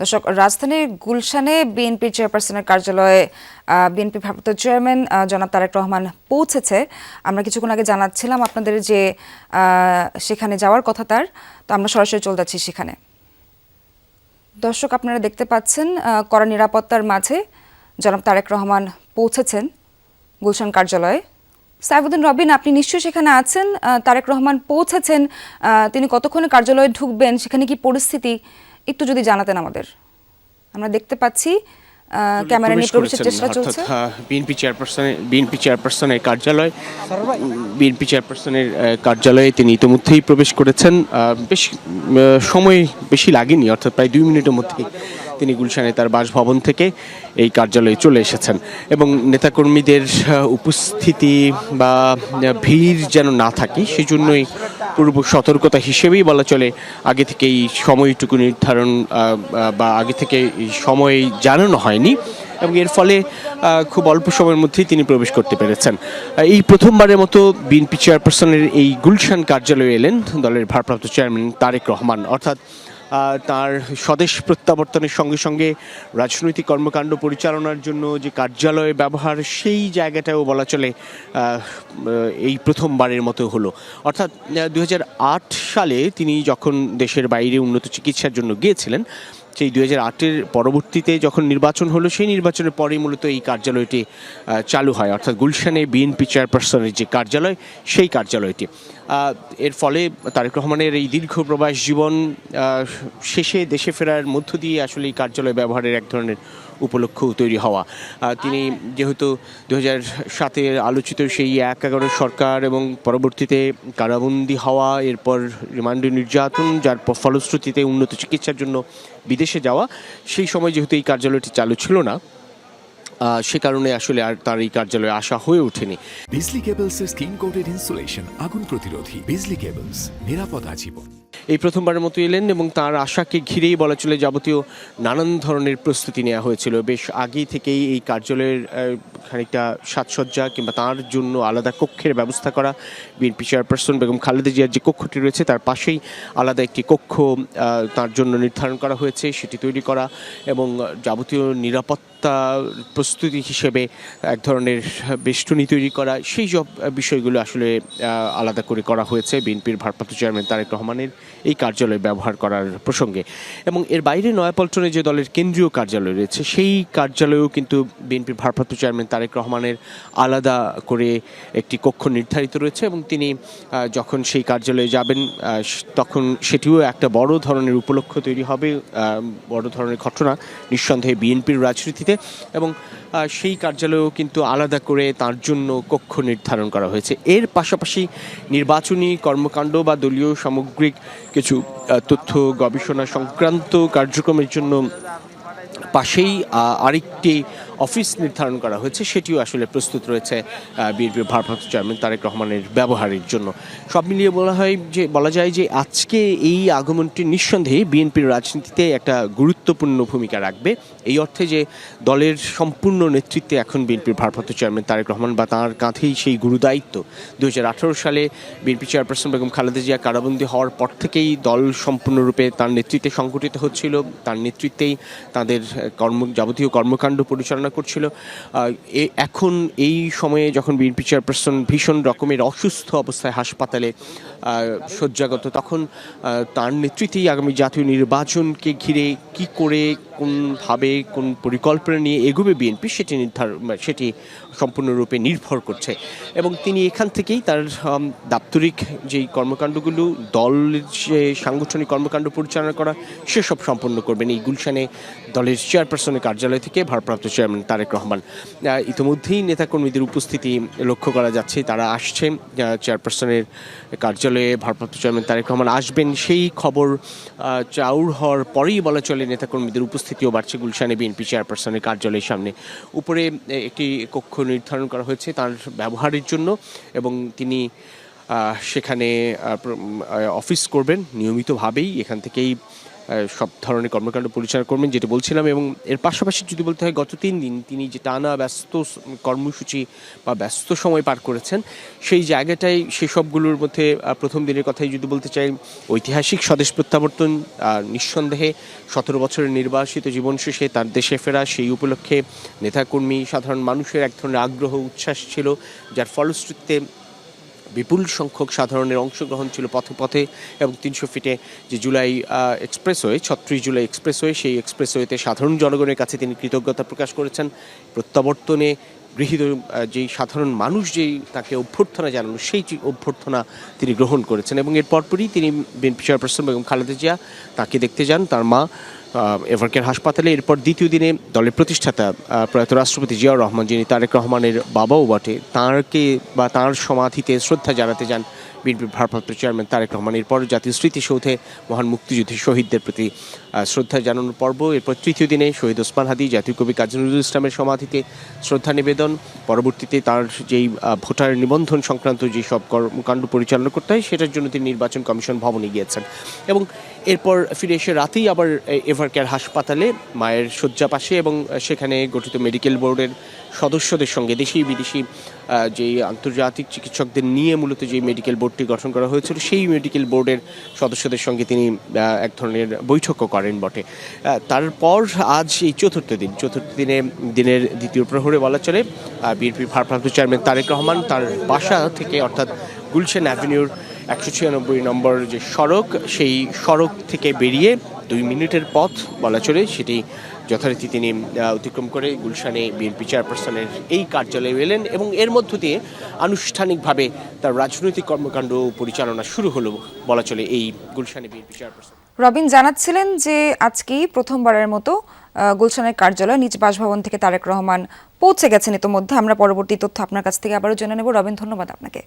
দর্শক রাজধানীর গুলশানে বিএনপির চেয়ারপারসনের কার্যালয়ে বিএনপি ভারপ্রাপ্ত চেয়ারম্যান জনাব তারেক রহমান পৌঁছেছে। আমরা কিছুক্ষণ আগে জানাচ্ছিলাম আপনাদের যে সেখানে যাওয়ার কথা তার, তো আমরা সরাসরি চলে যাচ্ছি সেখানে। দর্শক, আপনারা দেখতে পাচ্ছেন কড়া নিরাপত্তার মাঝে জনাব তারেক রহমান পৌঁছেছেন গুলশান কার্যালয়ে। সাইফুদ্দিন রবিন, আপনি নিশ্চয়ই সেখানে আছেন? তারেক রহমান পৌঁছেছেন। তিনি কতক্ষণে কার্যালয়ে ঢুকবেন? সেখানে কি পরিস্থিতি? একটু যদি জানাতেন আমাদের। আমরা দেখতে পাচ্ছি ক্যামেরা নিয়ে প্রবেশের চেষ্টা চলছে। বিএনপি চেয়ারপারসনের বিএনপি চেয়ারপারসনের কার্যালয় বিএনপি চেয়ারপারসনের কার্যালয়ে তিনি ইতিমধ্যেই প্রবেশ করেছেন। আহ, বেশ সময় বেশি লাগেনি অর্থাৎ প্রায় দুই মিনিটের মধ্যেই। তিনি গুলশানে তার বাসভবন থেকে এই কার্যালয়ে চলে এসেছেন। এবং নেতাকর্মীদের উপস্থিতি বা ভিড় যেন না থাকে সেই জন্যই পূর্ব সতর্কতা হিসেবেই বলা চলে, আগে থেকে এই সময়টুকু নির্ধারণ বা আগে থেকে সময় জানানো হয়নি। এবং এর ফলে খুব অল্প সময়ের মধ্যেই তিনি প্রবেশ করতে পেরেছেন। এই প্রথমবারের মতো বিএনপি চেয়ারপারসনের এই গুলশান কার্যালয়ে এলেন দলের ভারপ্রাপ্ত চেয়ারম্যান তারেক রহমান। অর্থাৎ তার স্বদেশ প্রত্যাবর্তনের সঙ্গে সঙ্গে রাজনৈতিক কর্মকাণ্ড পরিচালনার জন্য যে কার্যালয় ব্যবহার, সেই জায়গাটাও বলা চলে এই প্রথমবারের মতো হলো। অর্থাৎ দু হাজার আট সালে তিনি যখন দেশের বাইরে উন্নত চিকিৎসার জন্য গিয়েছিলেন সেই দুই হাজার আটের পরবর্তীতে যখন নির্বাচন হলো, সেই নির্বাচনের পরেই মূলত এই কার্যালয়টি চালু হয়। অর্থাৎ গুলশানে বিএনপি চেয়ারপারসনের যে কার্যালয়, সেই কার্যালয়টি। এর ফলে তারেক রহমানের এই দীর্ঘ প্রবাস জীবন শেষে দেশে ফেরার মধ্য দিয়ে আসলে এই কার্যালয় ব্যবহারের এক ধরনের উপলক্ষ তৈরি হওয়া। তিনি যেহেতু দু হাজার সাতের আলোচিত সেই এক এগারো সরকার এবং পরবর্তীতে কারাবন্দি হওয়া এরপর রিমান্ডে নির্যাতন যার ফলশ্রুতিতে উন্নত চিকিৎসার জন্য বিদেশে যাওয়া সেই সময় যেহেতু এই কার্যালয়টি চালু ছিল না সে কারণে আসলে আর তার এই কার্যালয়ে আসা হয়ে ওঠেনি। বিজলি কেবলস এর স্কিন কোটেড ইনসুলেশন আগুন প্রতিরোধী বিজলি কেবলস নিরাপদ আজীবন। এই প্রথমবারের মতো এলেন এবং তার আশাকে ঘিরেই বলা চলে যাবতীয় নানান ধরনের প্রস্তুতি নেওয়া হয়েছিল। বেশ আগে থেকেই এই কার্যালয়ের খানিকটা সাজসজ্জা কিংবা তার জন্য আলাদা কক্ষের ব্যবস্থা করা, বিএনপি চেয়ারপারসন বেগম খালেদা জিয়ার যে কক্ষটি রয়েছে তার পাশেই আলাদা একটি কক্ষ তার জন্য নির্ধারণ করা হয়েছে, সেটি তৈরি করা এবং যাবতীয় নিরাপত্তা প্রস্তুতি হিসেবে এক ধরনের বেষ্টনী তৈরি করা, সেই সব বিষয়গুলো আসলে আলাদা করে করা হয়েছে বিএনপির ভারপ্রাপ্ত চেয়ারম্যান তারেক রহমানের এই কার্যালয় ব্যবহার করার প্রসঙ্গে। এবং এর বাইরে নয়াপল্টনে যে দলের কেন্দ্রীয় কার্যালয় রয়েছে, সেই কার্যালয়েও কিন্তু বিএনপির ভারপ্রাপ্ত চেয়ারম্যান তারেক রহমানের আলাদা করে একটি কক্ষ নির্ধারিত রয়েছে এবং তিনি যখন সেই কার্যালয়ে যাবেন তখন সেটিও একটা বড় ধরনের উপলক্ষ তৈরি হবে বড় ধরনের ঘটনা নিঃসন্দেহে বিএনপির রাজনীতিতে এবং সেই কার্যালয়েও কিন্তু আলাদা করে তার জন্য কক্ষ নির্ধারণ করা হয়েছে। এর পাশাপাশি নির্বাচনী কর্মকাণ্ড বা দলীয় সামগ্রিক কিছু তথ্য গবেষণা সংক্রান্ত কার্যক্রমের জন্য পাশেই আরেকটি অফিস নির্ধারণ করা হয়েছে, সেটিও আসলে প্রস্তুত রয়েছে বিএনপির ভারপ্রাপ্ত চেয়ারম্যান তারেক রহমানের ব্যবহারের জন্য। সব মিলিয়ে বলা হয় যে, বলা যায় যে, আজকে এই আগমনটি নিঃসন্দেহে বিএনপির রাজনীতিতে একটা গুরুত্বপূর্ণ ভূমিকা রাখবে। এই অর্থে যে, দলের সম্পূর্ণ নেতৃত্বে এখন বিএনপির ভারপ্রাপ্ত চেয়ারম্যান তারেক রহমান বা তাঁর কাঁধেই সেই গুরুদায়িত্ব। দু হাজার আঠেরো সালে বিএনপি চেয়ারপারসন বেগম খালেদা জিয়া কারাবন্দী হওয়ার পর থেকেই দল সম্পূর্ণরূপে তার নেতৃত্বে সংগঠিত হচ্ছিল। তার নেতৃত্বেই তাদের কর্ম, যাবতীয় কর্মকাণ্ড পরিচালনা করছিল। এ- এখন এই সময়ে যখন বিএনপি চেয়ারপারসন ভীষণ রকমের অসুস্থ অবস্থায় হাসপাতালে শয্যাগত, তখন তার নেতৃত্বেই আগামী জাতীয় নির্বাচনকে ঘিরে কি করে, কোনভাবে, কোন পরিকল্পনা নিয়ে এগোবে বিএনপি সেটি নির্ধারণ সেটি সম্পূর্ণরূপে নির্ভর করছে। এবং তিনি এখান থেকেই তার দাপ্তরিক যেই কর্মকাণ্ডগুলো দলের যে সাংগঠনিক কর্মকাণ্ড পরিচালনা করা, সেসব সম্পন্ন করবেন। এই গুলশানে দলের চেয়ারপারসনের কার্যালয় থেকে ভারপ্রাপ্ত চেয়ারম্যান তারেক রহমান। ইতিমধ্যেই নেতাকর্মীদের উপস্থিতি লক্ষ্য করা যাচ্ছে। তারা আসছে চেয়ারপারসনের কার্যালয়ে ভারপ্রাপ্ত চেয়ারম্যান তারেক রহমান আসবেন। সেই খবর চাউর হওয়ার পরেই বলা চলে নেতাকর্মীদের উপস্থিতিও বাড়ছে গুলশানে বিএনপি চেয়ারপারসনের কার্যালয়ের সামনে। উপরে একটি কক্ষ নির্ধারণ করা হয়েছে তার ব্যবহারের জন্য এবং তিনি সেখানে অফিস করবেন নিয়মিতভাবেই। এখান থেকেই সব ধরনের কর্মকাণ্ড পরিচালনা করবেন, যেটা বলছিলাম, এবং এর পাশাপাশি যদি বলতে হয়, গত তিন দিন তিনি যে টানা ব্যস্ত কর্মসূচি বা ব্যস্ত সময় পার করেছেন, সেই জায়গাটাই সেসবগুলোর মধ্যে প্রথম দিনের কথাই যদি বলতে চাই, ঐতিহাসিক স্বদেশ প্রত্যাবর্তন নিঃসন্দেহে সতেরো বছরের নির্বাসিত জীবন শেষে তার দেশে ফেরা সেই উপলক্ষে নেতাকর্মী, সাধারণ মানুষের এক ধরনের আগ্রহ, উচ্ছ্বাস ছিল, যার ফলশ্রুতিতে বিপুল সংখ্যক সাধারণের অংশগ্রহণ ছিল পথে পথে এবং তিনশো ফিটে যে জুলাই এক্সপ্রেসওয়ে ছত্রিশ জুলাই এক্সপ্রেসওয়ে সেই এক্সপ্রেসওয়েতে সাধারণ জনগণের কাছে তিনি কৃতজ্ঞতা প্রকাশ করেছেন। প্রত্যাবর্তনে গৃহীত যেই সাধারণ মানুষ যেই তাকে অভ্যর্থনা জানানো সেই অভ্যর্থনা তিনি গ্রহণ করেছেন এবং এর পরপরই তিনি বিএনপি চেয়ারপারসন বেগম খালেদা জিয়া তাকে দেখতে যান। তার মা আহ, এভারকের হাসপাতালে। এরপর দ্বিতীয় দিনে দলের প্রতিষ্ঠাতা প্রয়াত রাষ্ট্রপতি জিয়াউর রহমান যিনি তারেক রহমানের বাবাও বটে তাঁরকে বা তাঁর সমাধিতে শ্রদ্ধা জানাতে যান বিএনপির ভারপ্রাপ্ত চেয়ারম্যান তারেক রহমান। এরপর জাতীয় স্মৃতিসৌধে মহান মুক্তিযুদ্ধের শহীদদের প্রতি শ্রদ্ধা জানানোর পর্ব। এরপর তৃতীয় দিনে শহীদ ওসমান হাদি, জাতীয় কবি কাজী নজরুল ইসলামের সমাধিতে শ্রদ্ধা নিবেদন। পরবর্তীতে তার যেই ভোটার নিবন্ধন সংক্রান্ত যে সব কর্মকাণ্ড পরিচালনা করতে হয়, সেটার জন্য তিনি নির্বাচন কমিশন ভবনে গিয়েছেন। এবং এরপর ফিরে এসে রাতেই আবার এভারকেয়ার হাসপাতালে মায়ের শয্যা পাশে এবং সেখানে গঠিত মেডিকেল বোর্ডের সদস্যদের সঙ্গে দেশি বিদেশি যেই আন্তর্জাতিক চিকিৎসকদের নিয়ে মূলত যে মেডিকেল বোর্ডটি গঠন করা হয়েছিল, সেই মেডিকেল বোর্ডের সদস্যদের সঙ্গে তিনি এক ধরনের বৈঠকও করেন বটে। তারপর আজ এই চতুর্থ দিন, চতুর্থ দিনে দিনের দ্বিতীয় প্রহরে বলা চলে বিএনপির ভারপ্রাপ্ত চেয়ারম্যান তারেক রহমান তার বাসা থেকে অর্থাৎ গুলশান অ্যাভিনিউর একশো ছিয়ানব্বই নম্বর যে সড়ক, সেই সড়ক থেকে বেরিয়ে দুই মিনিটের পথ বলা চলে, সেটি যথারীতি তিনি অতিক্রম করে গুলশানে বিএনপি চেয়ারপারসনের এই কার্যালয়ে এলেন এবং এর মধ্য দিয়ে আনুষ্ঠানিকভাবে তার রাজনৈতিক কর্মকাণ্ড পরিচালনা শুরু হলো বলা চলে এই গুলশানে বিএনপি চেয়ারপারসন। রবিন, জানাচ্ছিলেন যে আজকেই প্রথমবারের মতো গুলশানের কার্যালয় নিজ বাসভবন থেকে তারেক রহমান পৌঁছে গেছেন ইতোমধ্যে। আমরা পরবর্তী তথ্য আপনার কাছ থেকে আবারও জেনে নেব। রবিন, ধন্যবাদ আপনাকে।